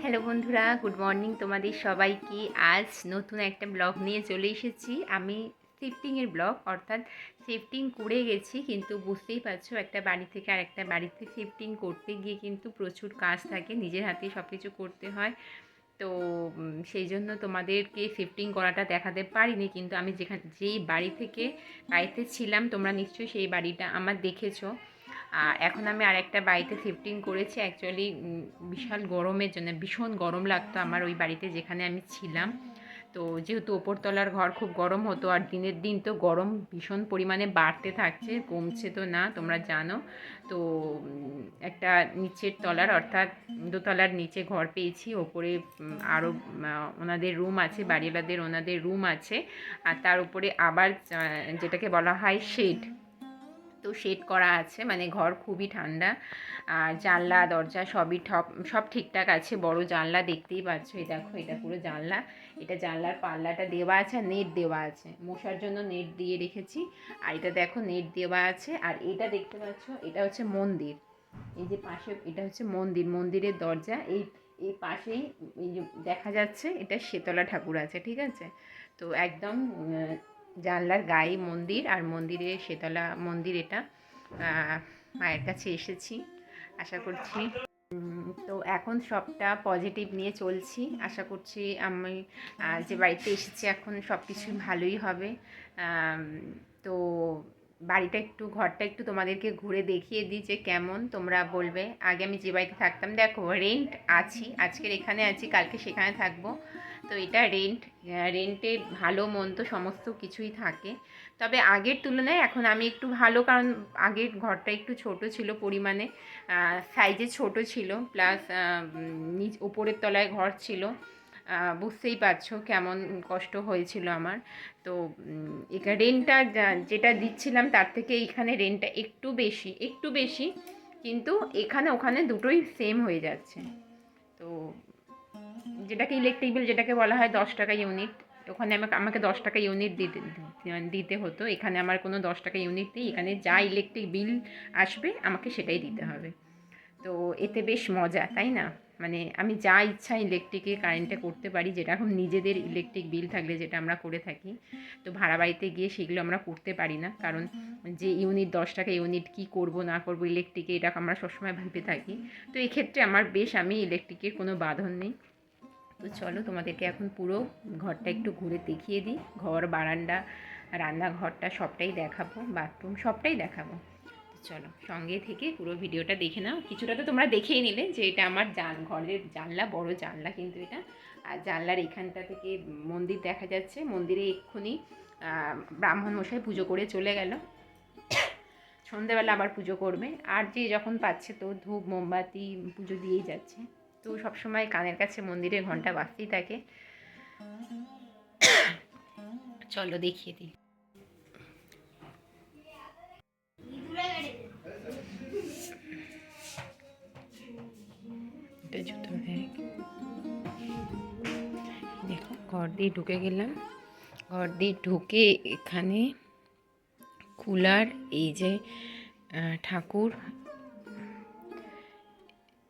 Hello বন্ধুরা, good morning তোমাদের সবাইকে। আজ নতুন একটা ব্লগ নিয়ে চলে এসেছি। আমি শিফটিংয়ের ব্লগ, অর্থাৎ শিফটিং করে গেছি, কিন্তু বুঝতেই পারছ, একটা বাড়ি থেকে আরেকটা বাড়িতে শিফটিং করতে গিয়ে কিন্তু প্রচুর কাজ থাকে, নিজের হাতে সব কিছু করতে হয়। তো সেই জন্য তোমাদেরকে শিফটিং করাটা দেখাতে পারিনি, কিন্তু আমি যেখানে, যেই বাড়ি থেকে বাড়িতে ছিলাম, তোমরা নিশ্চয়ই সেই বাড়িটা আমার দেখেছ। আর এখন আমি আর একটা বাড়িতে শিফটিং করেছি। অ্যাকচুয়ালি বিশাল গরমের জন্য, ভীষণ গরম লাগতো আমার ওই বাড়িতে যেখানে আমি ছিলাম। তো যেহেতু ওপরতলার ঘর খুব গরম হতো, আর দিনের দিন তো গরম ভীষণ পরিমাণে বাড়তে থাকছে, কমছে তো না, তোমরা জানো। তো একটা নিচের তলার, অর্থাৎ দোতলার নিচে ঘর পেয়েছি, ওপরে আরও ওনাদের রুম আছে, বাড়িওয়ালাদের ওনাদের রুম আছে। আর তার উপরে আবার যেটাকে বলা হয় শেড তো শেড করা আছে মানে ঘর খুবই ঠান্ডা। আর জানলা, দরজা সবই ঠপ, সব ঠিকঠাক আছে, বড় জানলা দেখতেই পাচ্ছ। এই দেখো, এটা পুরো জানলা। এটা জানলার পাল্লাটা দেওয়া আছে আর নেট দেওয়া আছে। মশার জন্য নেট দিয়ে রেখেছি। আর এটা দেখো, নেট দেওয়া আছে। আর এটা দেখতে পাচ্ছ, এটা হচ্ছে মন্দির। এই যে পাশে, এটা হচ্ছে মন্দির। মন্দিরের দরজা, এই এই পাশেই, এই যে দেখা যাচ্ছে, এটা শীতলা ঠাকুর আছে, ঠিক আছে? তো একদম জানলার গায়ে মন্দির আর মন্দিরে শীতলা মন্দির এটা। মায়ের কাছে এসেছি, আশা করছি। তো এখন সবটা পজিটিভ নিয়ে চলছি। আশা করছি আমি যে বাড়িতে এসেছি এখন সব কিছুই ভালোই হবে। তো বাড়িটা একটু, ঘরটা একটু তোমাদেরকে ঘুরে দেখিয়ে দিই যে কেমন, তোমরা বলবে। আগে আমি যে বাড়িতে থাকতাম, দেখো রেন্ট আছি, আজকের এখানে আছি, কালকে সেখানে থাকব। তো এটা রেন্ট রেন্টে ভালো, মন্দ সমস্ত কিছুই থাকে। তবে আগের তুলনায় এখন আমি একটু ভালো, কারণ আগের ঘরটা একটু ছোট ছিল পরিমাণে সাইজে ছোট ছিল প্লাস নিচ, ওপরের তলায় ঘর ছিল। বুঝতেই পারছ কেমন কষ্ট হয়েছিল আমার। তো এখানে রেন্টটা যেটা দিচ্ছিলাম তার থেকে এখানে রেন্টটা একটু বেশি একটু বেশি, কিন্তু এখানে, ওখানে দুটোই সেম হয়ে যাচ্ছে। তো যেটাকে ইলেকট্রিক বিল যেটাকে বলা হয় দশ টাকা ইউনিট ওখানে আমাকে আমাকে দশ টাকা ইউনিট দিতে দিতে হতো। এখানে আমার কোনো দশ টাকা ইউনিট নেই। এখানে যা ইলেকট্রিক বিল আসবে, আমাকে সেটাই দিতে হবে। তো এতে বেশ মজা, তাই না? মানে আমি যা ইচ্ছা ইলেকট্রিকে কারেন্টে করতে পারি, যেটা এখন নিজেদের ইলেকট্রিক বিল থাকলে যেটা আমরা করে থাকি। তো ভাড়া বাড়িতে গিয়ে সেগুলো আমরা করতে পারি না। কারণ যে ইউনিট দশ টাকা ইউনিট কী করব, না করব ইলেকট্রিকে এটা আমরা সবসময় ভেবে থাকি। তো এক্ষেত্রে আমার বেশ, আমি ইলেকট্রিকের কোনো বাঁধন নেই। তো চলো তোমাদেরকে এখন পুরো ঘরটা একটু ঘুরে দেখিয়ে দিই। ঘর, বারান্দা, রান্নাঘরটা সবটাই দেখাবো, বাথরুম সবটাই দেখাবো। চলো সঙ্গে থেকে পুরো ভিডিওটা দেখে নাও। কিছুটা তো তোমরা দেখেই নিলে যে এটা আমার জান, ঘরের জানলা, বড় জানলা কিন্তু এটা। আর জানলার এখানটা থেকে মন্দির দেখা যাচ্ছে। মন্দিরে এক্ষুনি ব্রাহ্মণ মশাই পুজো করে চলে গেল। সন্ধেবেলা আবার পুজো করবে। আর যে যখন পাচ্ছে তো ধূপ, মোমবাতি পুজো দিয়েই যাচ্ছে। তো সবসময় কানের কাছে মন্দিরে ঘণ্টা বাজতেই থাকে। চলো দেখিয়ে দিই। ব্যাগ দেখো, ঘর দিয়ে ঢুকে গেলাম। ঘর দিয়ে ঢুকে এখানে কুলার, এই যে ঠাকুর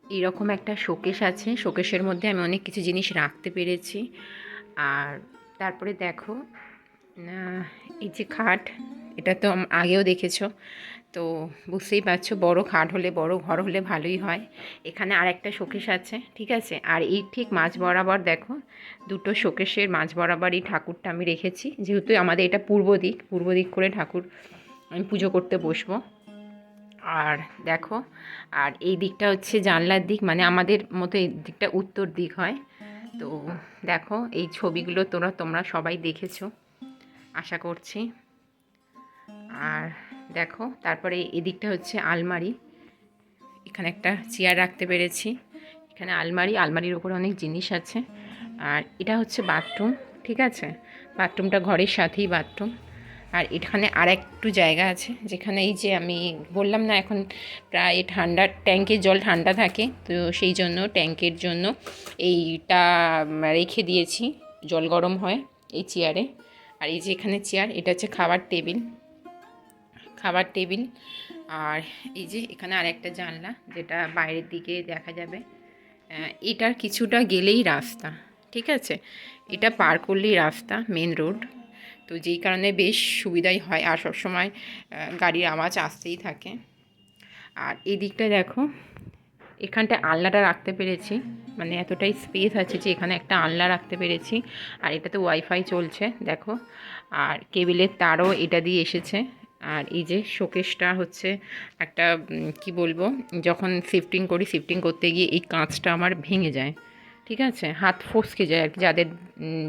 এরকম একটা শোকেশ আছে। শোকেশের মধ্যে আমি অনেক কিছু জিনিস রাখতে পেরেছি। আর তারপরে দেখো এই যে খাট, এটা তো আগেও দেখেছ। তো বুঝতেই পারছ, বড় খাট হলে বড় ঘর হলে ভালোই হয়। এখানে আর একটা শোকেশ আছে, ঠিক আছে? আর এই ঠিক মাঝ বরাবর দেখো, দুটো শোকেশের মাঝ বরাবর এই ঠাকুরটা আমি রেখেছি। যেহেতু আমাদের এটা পূর্ব দিক পূর্ব দিক করে ঠাকুর আমি পুজো করতে বসবো। আর দেখো, আর এই দিকটা হচ্ছে জানলার দিক মানে আমাদের মতো এই দিকটা উত্তর দিক হয়। তো দেখো, এই ছবিগুলো তোমরা তোমরা সবাই দেখেছ, আশা করছি। আর দেখো, তারপরে এদিকটা হচ্ছে আলমারি। এখানে একটা চেয়ার রাখতে পেরেছি। এখানে আলমারি, আলমারির ওপরে অনেক জিনিস আছে। আর এটা হচ্ছে বাথরুম, ঠিক আছে? বাথরুমটা ঘরের সাথেই বাথরুম। আর এখানে আর একটু জায়গা আছে, যেখানে এই যে আমি বললাম না এখন প্রায় ঠান্ডা, ট্যাঙ্কের জল ঠান্ডা থাকে, তো সেই জন্য ট্যাঙ্কের জন্য এইটা রেখে দিয়েছি, জল গরম হয় এই চেয়ারে আর এই যে এখানে চেয়ার এটা হচ্ছে খাবার টেবিল। খাবার টেবিল, আর এই যে এখানে আর একটা জানলা, যেটা বাইরের দিকে দেখা যাবে। এটার কিছুটা গেলেই রাস্তা, ঠিক আছে? এটা পার করলেই রাস্তা মেন রোড তো যেই কারণে বেশ সুবিধাই হয় আর সবসময় আহ, গাড়ির আওয়াজ আসতেই থাকে। আর এই দিকটা দেখো এখানটায় আলনাটা রাখতে পেরেছি। মানে এতটাই স্পেস আছে যে এখানে একটা আলনা রাখতে পেরেছি। আর এটাতে ওয়াইফাই চলছে দেখো। আর কেবিলের তারও এটা দিয়ে এসেছে। আর এই যে শোকেসটা হচ্ছে একটা কি বলব যখন শিফটিং করি শিফটিং করতে গিয়ে এই কাঁচটা আমার ভেঙে যায়। ঠিক আছে? হাত ফসকে যায় আর কি যাদের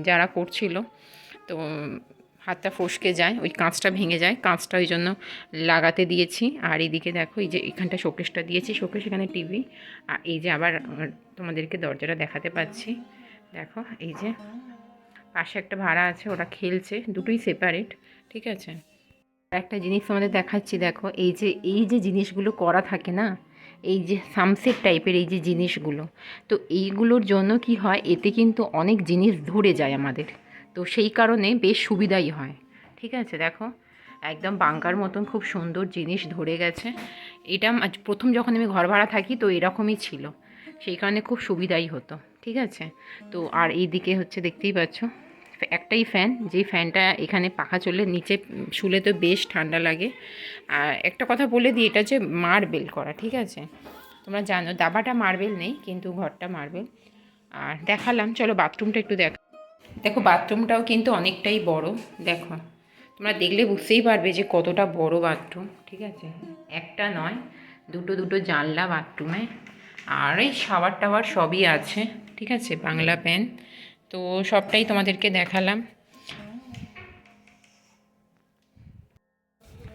যারা করছিল। তো হাতটা ফসকে যায়, ওই কাঁচটা ভেঙে যায়, কাঁচটা ওই জন্য লাগাতে দিয়েছি। আর এদিকে দেখো, এই যে এখানটা শোকেসটা দিয়েছি শোকেস এখানে টিভি আর এই যে আবার তোমাদেরকে দরজাটা দেখাতে পাচ্ছি। দেখো, এই যে পাশে একটা ভাড়া আছে, ওরা খেলছে, দুটোই সেপারেট ঠিক আছে? একটা জিনিস তোমাদের দেখাচ্ছি, দেখো, এই যে এই যে জিনিসগুলো করা থাকে না, এই যে সামসেট টাইপের এই যে জিনিসগুলো, তো এইগুলোর জন্য কি হয়, এতে কিন্তু অনেক জিনিস ধরে যায় আমাদের। তো সেই কারণে বেশ সুবিধাই হয়। ঠিক আছে, দেখো, একদম বাঙ্কার মতন খুব সুন্দর জিনিস ধরে গেছে। এটা প্রথম যখন আমি ঘর ভাড়া থাকি তো এরকমই ছিল। সেই কারণে খুব সুবিধাই হতো। ঠিক আছে? তো আর এই দিকে হচ্ছে দেখতেই পাচ্ছ, একটাই ফ্যান যেই ফ্যানটা এখানে পাখা চললে নিচে শুলে তো বেশ ঠান্ডা লাগে। আর একটা কথা বলে দিই, এটা হচ্ছে মার্বেল করা, ঠিক আছে? তোমরা জানো, দাবাটা মার্বেল নেই, কিন্তু ঘরটা মার্বেল। আর দেখালাম, চলো বাথরুমটা একটু দেখ দেখো বাথরুমটাও কিন্তু অনেকটাই বড়, দেখো। তোমরা দেখলে বুঝতেই পারবে যে কতটা বড় বাথরুম ঠিক আছে? একটা নয়, দুটো দুটো জানলা বাথরুমে আর এই শাওয়ার টাওয়ার সবই আছে, ঠিক আছে? বাংলা প্যান তো সবটাই তোমাদেরকে দেখালাম।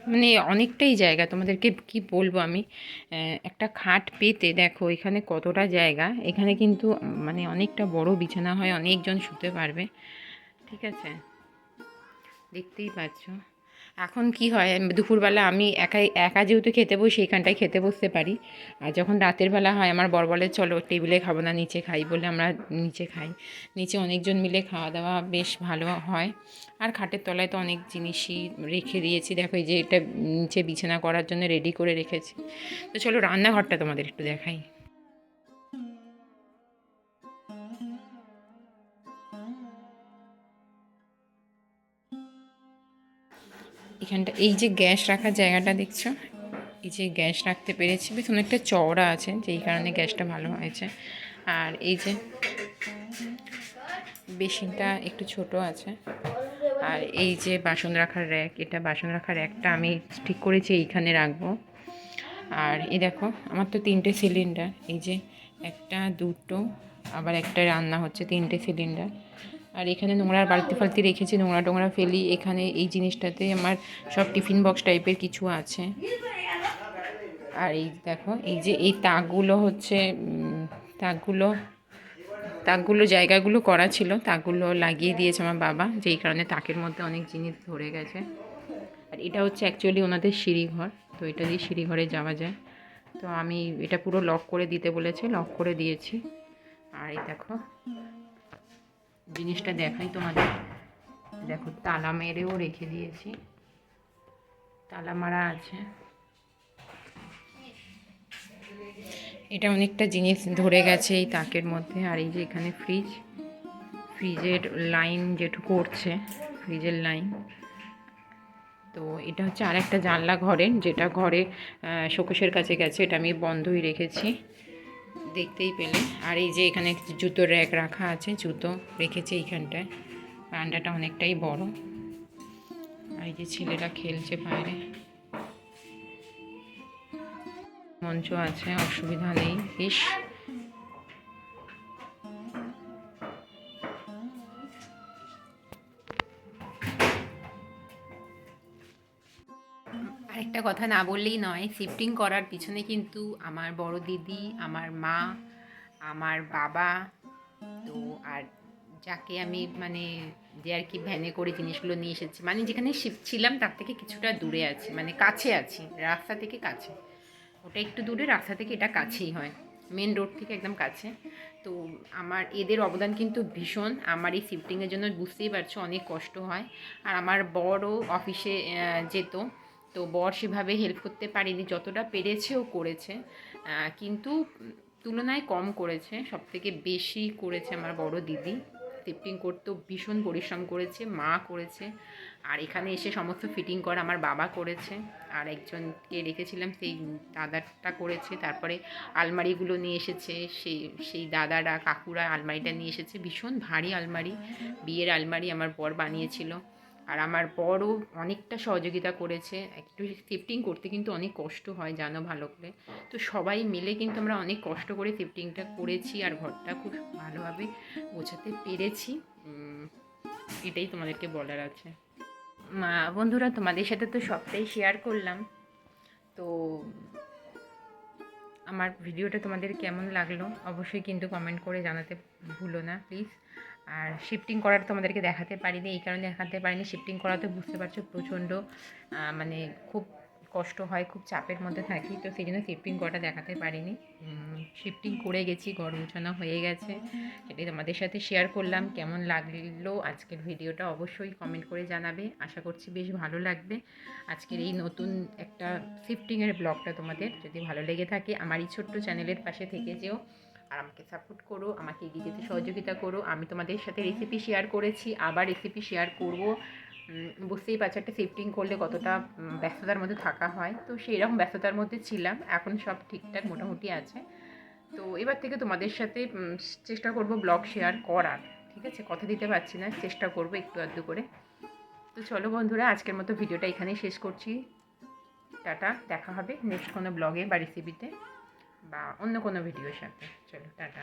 মানে অনেকটাই জায়গা, তোমাদেরকে কি বলব আমি একটা খাট পেতে, দেখো এখানে কতটা জায়গা, এখানে কিন্তু মানে অনেকটা বড় বিছানা হয়, অনেকজন শুতে পারবে, ঠিক আছে? দেখতেই পাচ্ছ। এখন কি হয়? দুপুরবেলা আমি একাই, একা যেহেতু খেতে বসি এখানটায় খেতে বসতে পারি। আর যখন রাতের বেলা হয়, আমার বর বলে, চলো টেবিলে খাব না, নিচে খাই, বলে আমরা নিচে খাই। নিচে অনেকজন মিলে খাওয়া দাওয়া বেশ ভালো হয়। আর খাটের তলায় তো অনেক জিনিসই রেখে দিয়েছি। দেখো, এই যে এটা নিচে বিছানা করার জন্য রেডি করে রেখেছি। তো চলো, রান্নাঘরটা তোমাদের একটু দেখাই। এখানটা, এই যে গ্যাস রাখার জায়গাটা দেখছ? এই যে গ্যাস রাখতে পেরেছি। বেশ অনেকটা চওড়া আছে, যেই কারণে গ্যাসটা ভালো হয়েছে। আর এই যে বেসিনটা একটু ছোট আছে। আর এই যে বাসন রাখার র্যাক, এটা বাসন রাখার র্যাকটা আমি ঠিক করেছি, এইখানে রাখব। আর এই দেখো, আমার তো তিনটে সিলিন্ডার। এই যে একটা দুটো, আবার একটা রান্না হচ্ছে তিনটে সিলিন্ডার। আর এখানে নোংরার বালতি ফালতি রেখেছি, নোংরা টোংরা ফেলি। এখানে এই জিনিসটাতে আমার সব টিফিন বক্স টাইপের কিছু আছে। আর এই দেখো, এই যে এই তাকগুলো হচ্ছে তাকগুলো তাকগুলো জায়গাগুলো করা ছিল, তাকগুলো লাগিয়ে দিয়েছে আমার বাবা, যেই কারণে তাকের মধ্যে অনেক জিনিস ধরে গেছে। আর এটা হচ্ছে অ্যাকচুয়ালি ওনাদের সিঁড়িঘর, তো এটা দিয়ে সিঁড়িঘরে যাওয়া যায়। তো আমি এটা পুরো লক করে দিতে বলেছে লক করে দিয়েছি। আর এই দেখো জিনিসটা দেখাই তোমাদের। দেখো, তালা মেরেও রেখে দিয়েছি। তালা মারা আছে। এটা অনেকটা জিনিস ধরে গেছে এই তাকের মধ্যে। আর এই যে এখানে ফ্রিজ, ফ্রিজের লাইন যেটু করছে, ফ্রিজের লাইন। তো এটা হচ্ছে আর একটা জানলা ঘরের, যেটা ঘরে শোকসের কাছে গেছে। এটা আমি বন্ধই রেখেছি। দেখতেই পেলে আর এই যে এখানে জুতো র্যাক রাখা আছে, জুতো রেখেছে এইখানটায়। বারান্দাটা অনেকটাই বড়। আর এই যে ছেলেরা খেলছে বাইরে। মঞ্চ আছে, অসুবিধা নেই। বেশ আরেকটা কথা না বললেই নয় শিফটিং করার পিছনে কিন্তু আমার বড় দিদি, আমার মা, আমার বাবা, তো আর যাকে আমি মানে যে আর কি ভ্যানে করে জিনিসগুলো নিয়ে এসেছি মানে যেখানে শিফট ছিলাম তার থেকে কিছুটা দূরে আছি মানে কাছে আছি, রাস্তা থেকে কাছে। ওটা একটু দূরে, রাস্তা থেকে এটা কাছেই হয় মেন রোড থেকে একদম কাছে। তো আমার, এদের অবদান কিন্তু ভীষণ, আমার এই শিফটিংয়ের জন্য বুঝতেই পারছ অনেক কষ্ট হয়। আর আমার বড় অফিসে যেত তো বর সেভাবে হেল্প করতে পারেনি, যতটা পেরেছে ও করেছে। কিন্তু তুলনায় কম করেছে সব থেকে বেশি করেছে আমার বড় দিদি। শিফটিং করতেও ভীষণ পরিশ্রম করেছে, মা করেছে, আর এখানে এসে সমস্ত ফিটিং করা আমার বাবা করেছে। আর একজনকে রেখেছিলাম, সেই দাদাটা করেছে, তারপরে আলমারিগুলো নিয়ে এসেছে সেই সেই দাদারা, কাকুরা আলমারিটা নিয়ে এসেছে, ভীষণ ভারী আলমারি। বিয়ের আলমারি আমার বর বানিয়েছিল। আর আমার বড়ও অনেকটা সহযোগিতা করেছে, একটু শিফটিং করতে কিন্তু অনেক কষ্ট হয়, জানো ভালো করে। তো সবাই মিলে কিন্তু আমরা অনেক কষ্ট করে শিফটিংটা করেছি আর ঘরটা খুব ভালোভাবে গোছাতে পেরেছি। এটাই তোমাদেরকে বলার আছে। মা, বন্ধুরা, তোমাদের সাথে তো সবটাই শেয়ার করলাম। তো আমার ভিডিওটা তোমাদের কেমন লাগল, অবশ্যই কিন্তু কমেন্ট করে জানাতে ভুলো না প্লিজ আর শিফটিং করার তোমাদেরকে দেখাতে পারিনি, এই কারণে দেখাতে পারিনি। শিফটিং করা তো বুঝতে পারছ প্রচণ্ড মানে খুব কষ্ট হয়, খুব চাপের মধ্যে থাকি, তো সেই জন্য শিফটিং করাটা দেখাতে পারিনি। শিফটিং করে গেছি, ঘর গোছানো হয়ে গেছে, সেটাই তোমাদের সাথে শেয়ার করলাম, কেমন লাগল আজকের ভিডিওটা অবশ্যই কমেন্ট করে জানাবে, আশা করছি বেশ ভালো লাগবে। আজকের এই নতুন একটা শিফটিংয়ের ব্লগটা তোমাদের যদি ভালো লেগে থাকে, আমার এই ছোট্ট চ্যানেলের পাশে থেকে যেও। আর আমাকে সাপোর্ট করো, আমাকে এগিয়ে যেতে সহযোগিতা করো। আমি তোমাদের সাথে রেসিপি শেয়ার করেছি, আবার রেসিপি শেয়ার করব। বুঝতেই পারছ, একটা শিফটিং করলে কতটা ব্যস্ততার মধ্যে থাকা হয়। তো সেই রকম ব্যস্ততার মধ্যে ছিলাম, এখন সব ঠিকঠাক মোটামুটি আছে। তো এবার থেকে তোমাদের সাথে চেষ্টা করব ব্লগ শেয়ার করার, ঠিক আছে? কথা দিতে পারছি না, চেষ্টা করব একটু আধটু করে। তো চলো বন্ধুরা, আজকের মতো ভিডিওটা এখানেই শেষ করছি। টাটা, দেখা হবে নেক্সট কোনো ব্লগে বা রেসিপিতে বা অন্য কোনো ভিডিওর সাথে। চলো টাটা।